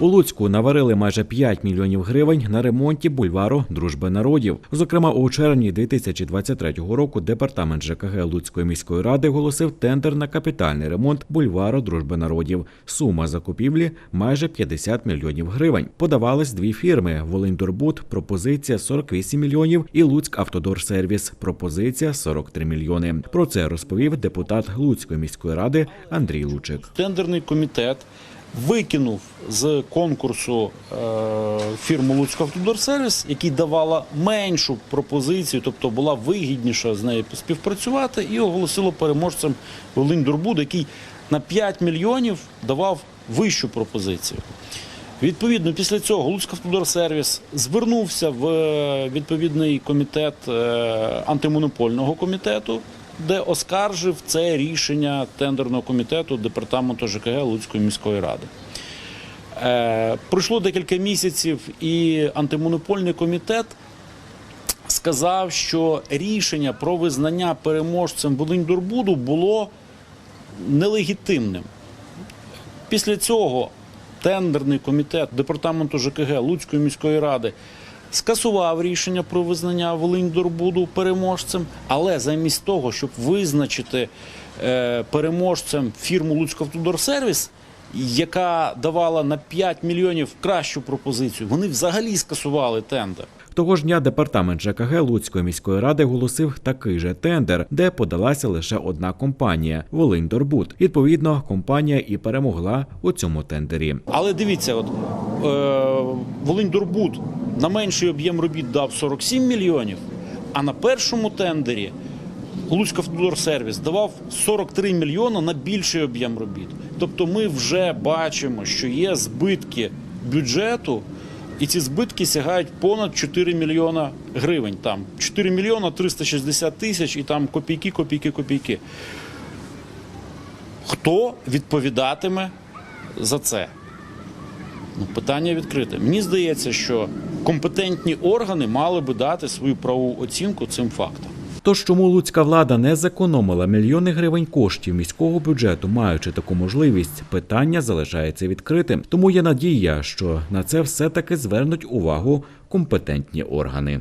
У Луцьку наварили майже 5 мільйонів гривень на ремонті бульвару Дружби народів. Зокрема, у червні 2023 року департамент ЖКГ Луцької міської ради оголосив тендер на капітальний ремонт бульвару Дружби народів. Сума закупівлі майже 50 мільйонів гривень. Подавались дві фірми: Волиньдорбуд пропозиція 48 мільйонів і Луцьк Автодорсервіс пропозиція 43 мільйони. Про це розповів депутат Луцької міської ради Андрій Лучик. Тендерний комітет викинув з конкурсу е, фірму Луцько Автодорсервіс, який давала меншу пропозицію, тобто була вигідніша з нею співпрацювати, і оголосило переможцем Волинь Дурбуд, який на 5 мільйонів давав вищу пропозицію. Відповідно, після цього Луцькавтодорсервіс звернувся в е, відповідний комітет е, антимонопольного комітету, де оскаржив це рішення тендерного комітету департаменту ЖКГ Луцької міської ради. Е, Пройшло декілька місяців, і антимонопольний комітет сказав, що рішення про визнання переможцем Волиньдурбуду було нелегітимним. Після цього тендерний комітет департаменту ЖКГ Луцької міської ради скасував рішення про визнання Волиньдорбуду переможцем, але замість того, щоб визначити е, переможцем фірму Луцькавтодорсервіс, яка давала на 5 мільйонів кращу пропозицію, вони взагалі скасували тендер. Того ж дня департамент ЖКГ Луцької міської ради оголосив такий же тендер, де подалася лише одна компанія Волиньдорбуд. Відповідно, компанія і перемогла у цьому тендері. Але дивіться, от е, Волинь Дурбуд на менший об'єм робіт дав 47 мільйонів, а на першому тендері Луцьк Автодорсервіс давав 43 мільйона на більший об'єм робіт. Тобто ми вже бачимо, що є збитки бюджету, і ці збитки сягають понад 4 мільйона гривень. Там 4 мільйона 360 тисяч і там копійки, копійки, копійки. Хто відповідатиме за це? Ну, питання відкрите. Мені здається, що компетентні органи мали би дати свою правову оцінку цим фактам. Тож чому луцька влада не зекономила мільйони гривень коштів міського бюджету, маючи таку можливість, питання залишається відкритим. Тому є надія, що на це все таки звернуть увагу компетентні органи.